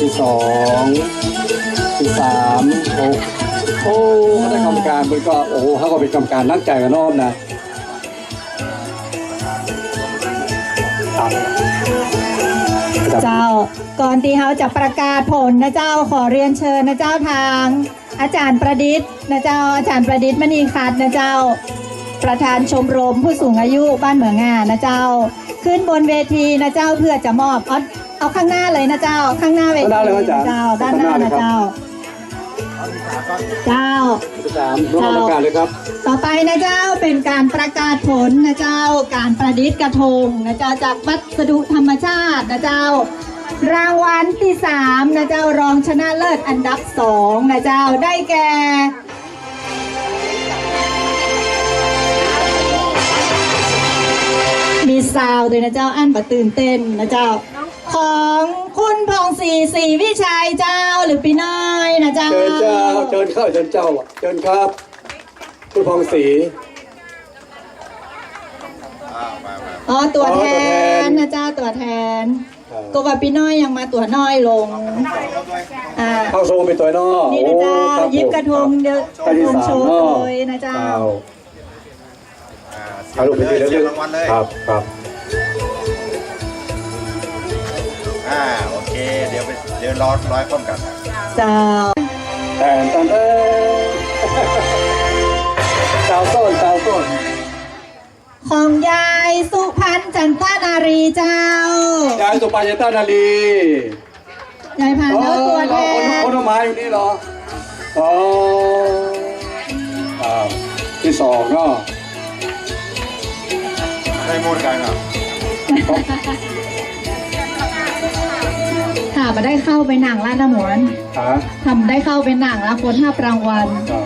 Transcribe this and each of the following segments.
ที่สองที่สามหกโอ้คณะกรรมการมันก็โอ้โหเขาก็เป็นกรรมการนักใจกันน้อมนะเจ้าก่อนที่เขาจะประกาศผลนะเจ้าขอเรียนเชิญนะเจ้าทาง อาจารย์ประดิษฐ์นะเจ้าอาจารย์ประดิษฐ์มณีคัดนะเจ้า ประธานชมรมผู้สูงอายุบ้านเหมืองงานนะเจ้า ขึ้นบนเวทีนะเจ้าเพื่อจะมอบเอ เอาข้างหน้าเลยนะเจ้า ข้างหน้าเวทีนะเจ้า ด้านหน้านะเจ้า เจ้าที่สามร่วมกรรมการเลยครับ ต่อไปนะเจ้าเป็นการประกาศผลนะเจ้า การประดิษฐ์กระทงนะเจ้าจากวัสดุธรรมชาตินะเจ้า รางวัลที่สามนะเจ้ารองชนะเลิศอันดับสองนะเจ้าได้แก่ มีซาวด์ด้วยนะเจ้าอันประตื่นเต้นนะเจ้า ของคุณพองศรีศรีวิชัยเจ้าหรือปีน้อยนะเจ้า เชิญเจ้าเชิญเข้าเชิญเจ้าเชิญครับ คุณพองศรีอ๋อตัวแทอ๋อตัวแทนนนะเจ้าตัวแทนครับก็ว่าพี่น้อยยังมาตัวน้อยลงอ่าเข้าทรงเป็นตัวนอกนี่นะเจ้าโอ้ครับยิบกระทงเดียวกท่านระทที่งสามโชว์เนาะเลยนะเจ้าถ่ายรูปไปทีละเสีเรื่ยองรางวัลเลยครับครับ อ่าโอเค เดี๋ยวไปเดี๋ยวรอร้อยคนกันเจ้าแต่ตอนเอ้ยสาวต้นสาวต้นของยายสุพันธ์จันทนารีเจ้ายายสุปายตานาลียายผ่านแล้วตัวแทคนนคนเอาไม้อยู่นี่เหรออ๋อครับที่สองเนาะได้หมดกันครับค่ะ มาได้เข้าไปหนังร้านน้ำหมวนฮะทำได้เข้าไปหนังแล้วคนห้ารางวัลครับ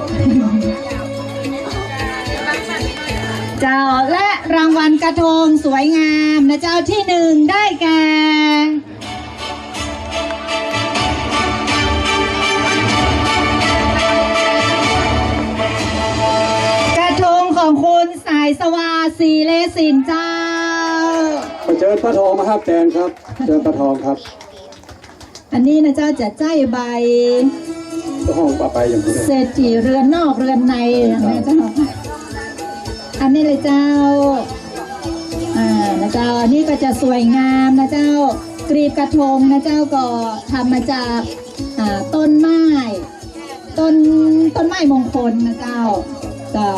เจ้าและรางวัลกระทงสวยงามนะเจ้าที่หนึ่งได้แก่กระทงของคุณสายสวาสีเลสินเจ้า ไปเชิญพระทองมาครับแจนครับเชิญพระทองครับ อันนี้นะเจ้าจะใจใบห้องปะไปอย่างนี้เศรษฐีเรือนนอกเรือนในนะเจ้าอันนี้เลยเจ้าอ่านะเจ้าอันนี้ก็จะสวยงามนะเจ้ากรีบกระทงนะเจ้าก็ทำมาจากอ่าต้นไม้ต้นต้นไม้มงคลนะเจ้าเจ้า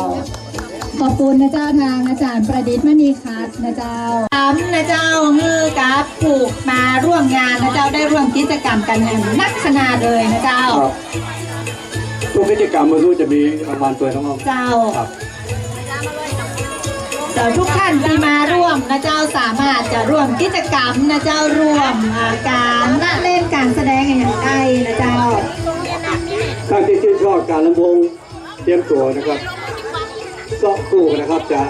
ขอบคุณนะเจ้าทางอาจารย์ประดิษฐ์มณีคัตนะเจ้าทำนะเจ้ามือกับผูกมาร่วมงานนะเจ้าได้ร่วมกิจกรรมกันอย่างนักขนาดเลยนะเจ้าครับทุกกิจกรรมมารู้จะมีรางวัลตัวน้องเจ้าครับเจ้าทุกท่านที่มาร่วมนะเจ้าสามารถจะร่วมกิจกรรมนะเจ้าร่วมอ่าการละเล่นการแสดงอย่างใกล้นะเจ้าท่านที่ชื่นชอบการลำวงเตรียมตัวนะครับเสาะกู้นะครับ จะ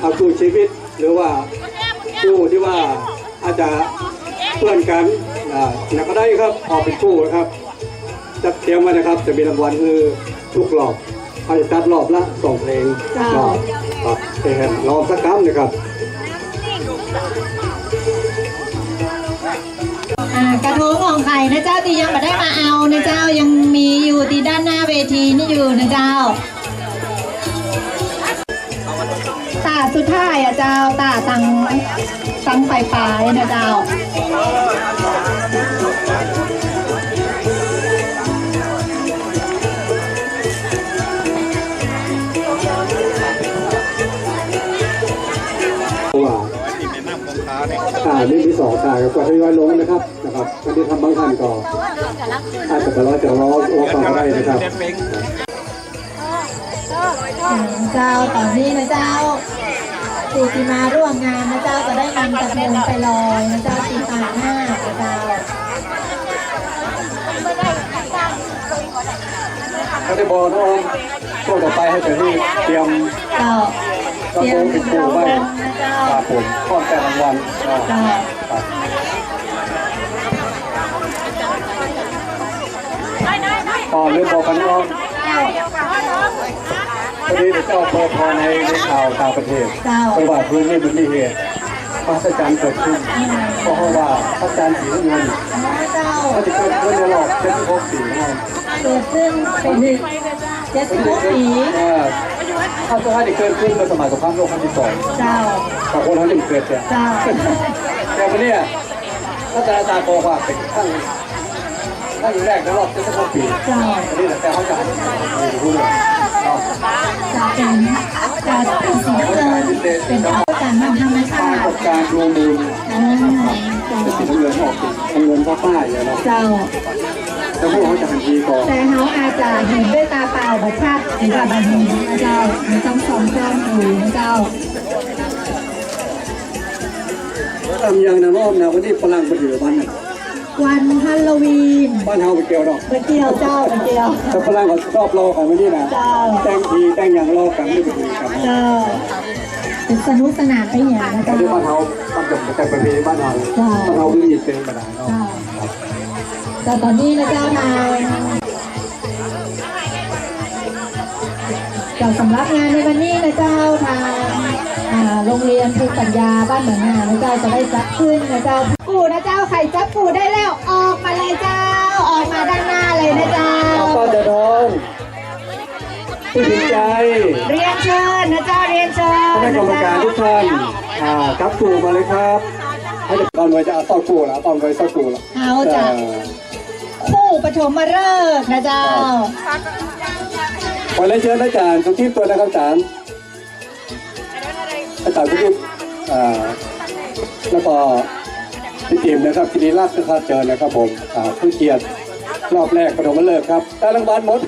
เอากู้ชีวิตหรือว่ากู้ที่ว่าอาจจะเพื่อนกันอ่าแล้วก็ได้ครับออกเป็นกู้นะครับจัดเตรียมไว้นะครับ จะมีรางวัลคือทุกรอบเขาจะจัดรอบละสองเพลงรอบครับเป็นรอบสักครั้งนะครับกระทงของไข่นะเจ้าที่ยังไม่ได้มาเอานะเจ้ายังมีอยู่ที่ด้านหน้าเวทีนี่อยู่นะเจ้า ท้ายอะเจ้าตาตังตังไฟฟ้านะเจ้าอ่าเป็นน้ำคงคาเนี่อ่านี่ที่สองตากับกว่าทยอยลงนะครับนะครับวันที่ทำบางท่านก็อาจจะแต่ว่าจะร้อรอฟังได้นะครับเจ้าตอนนี้นะเจ้า ผู้ที่มาร่วมงานนะเจ้าจะได้นำกระทงไปลอยนะเจ้าตีตาหน้านะเจ้าก็ได้บอกน้องช่วงต่อไปให้เจ้าที่เตรียมเจ้าเตรียโปรมเป็นรางไว้วัลนะเจ้าครับผมข้อแต่รางวัลก็เจ้าครับอ๋อเรื่องบอกกันน้อง พอดีเดี๋ยวเจ้าพอพอในในข่าวต่างประเทศเจ้า เพราะว่าพื้นที่มันมีเหตุมหัศจรรย์เกิดขึ้น เพราะว่าพระอาจารย์ศรีนวลเจ้าก็จะเกิดขึ้นในรอบเจ็ดสิบหกปีนะครับเกิดขึ้นเป็นเจ็ดสิบหกปีเออถ้าสภาพที่เกิดขึ้นเมื่อสมัยสงครามโลกครั้งที่สองเจ้ากับคนเขาหนึ่งเกิดเนี่ย เจ้า แต่วันเนี้ยพระอาจารย์บอกว่าเป็นขั้งขั้งแรกในรอบเจ็ดสิบหกปีเจ้า อันนี้แหละแต่เขาจะไม่รู้เลยเอาจะเป็น จะเป็นสีน้ำเงินเป็นเท่ากันทางธรรมชาติการณ์ดวงมูลอ่าเจ้าจะสีน้ำเงินออกสีน้ำเงินฟ้าป้ายเลยเนาะเจ้าแต่พวกเขาจะหันทีก่อนแต่เขาอาจจะเห็นด้วยตาเปล่าแบบชัดหรือแบบบันทึกเจ้ามันต้องส่องกล้องดูนะเจ้าทำย่างนั้นรอบนะวันนี้ฝรั่งมาอยู่บ้านน่ะ วันฮาโลวีนบ้านเฮาไปเกี่ยวดอกไปเที่ยวเจ้าไปเที่ยวแต่ฝรั่งเขาชอบรอกันวันนี้นะเจ้าแต่งทีแต่งอย่างรอกันไม่ไปดูกันเจ้าเป็นสนุกสนานไปอย่างนะแต่เจ้าที่บ้านเฮาต้องจบแต่ประเพณีบ้านเฮาบ้านเฮาไม่มีเต็มกระดาษเนาะเจ้าแต่ตอนนี้นะเจ้าทางเจ้าสำหรับงานในวันนี้นะเจ้าทางอ่าโรงเรียนภูปัญญาบ้านเหมืองงานนะเจ้าจะได้จัดขึ้นนะเจ้า ปู่นะเจ้าใครจับปู่ได้แล้วออกมาเลยเจ้า ออกมาด้านหน้าเลยนะเจ้าป้าจะทองผู้ถึงใจ เรียนเชิญนะเจ้าเรียนเชิญคณะกรรมการทุกท่านอ่าครับครูมาเลยครับให้จะตอนไว้จะเอาเต้าครูละตอนไว้เต้าครูละเขาจะคู่ปฐมฤกษ์นะเจ้าขอเรียนเชิญอาจารย์สุทิพย์ตัวนะครับอาจารย์อาจารย์สุทิพย์อ่าแล้วก็ พี่ติ๋มนะครับกิริรัตน์นะครับเชิญนะครับผมผู้เกียรติรอบแรกปฐมเลิกครับได้รางวัลหมด